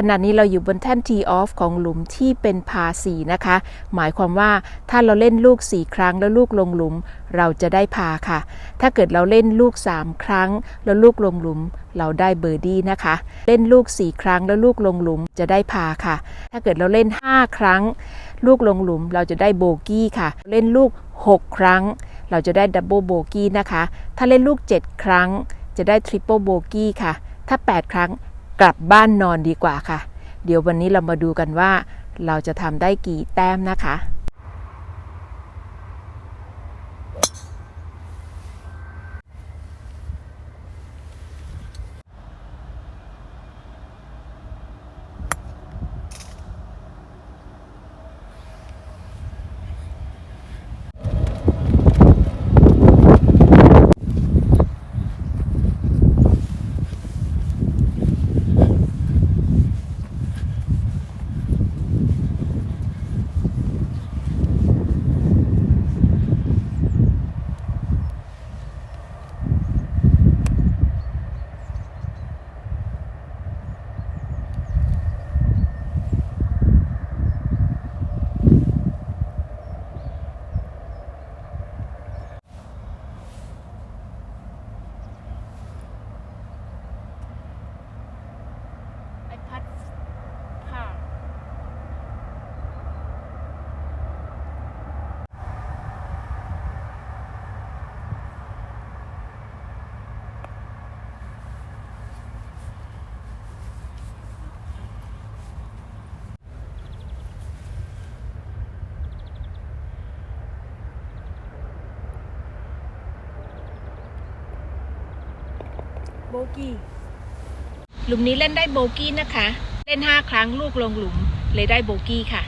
ขณะนี้เราอยู่บนแท่น tee off ของหลุมที่เป็นพาสีนะคะ หมายความว่าถ้าเราเล่นลูก 4 ครั้งแล้วลูกลงหลุม เราจะได้พาค่ะ ถ้าเกิดเราเล่นลูก 3 ครั้ง แล้วลูกลงหลุม เราได้เบอร์ดี้นะคะ เล่นลูก 4 ครั้งแล้วลูกลงหลุมจะได้พาค่ะ ถ้าเกิดเราเล่น 5 ครั้ง ลูกลงหลุมเราจะได้โบกี้ค่ะ เล่นลูก 6 ครั้ง เราจะได้ดับเบิลโบกี้นะคะ ถ้าเล่นลูก 7 ครั้ง จะได้ทริปเปิลโบกี้ค่ะ ถ้า 8 ครั้ง กลับบ้านนอนดีกว่าค่ะ เดี๋ยววันนี้เรามาดูกันว่า เราจะทำได้กี่แต้มนะคะ ไอพัดค่ะ โบกี้ หลุมนี้เล่นได้โบกี้นะคะ เล่น 5 ครั้งลูกลงหลุมเลยได้โบกี้ค่ะ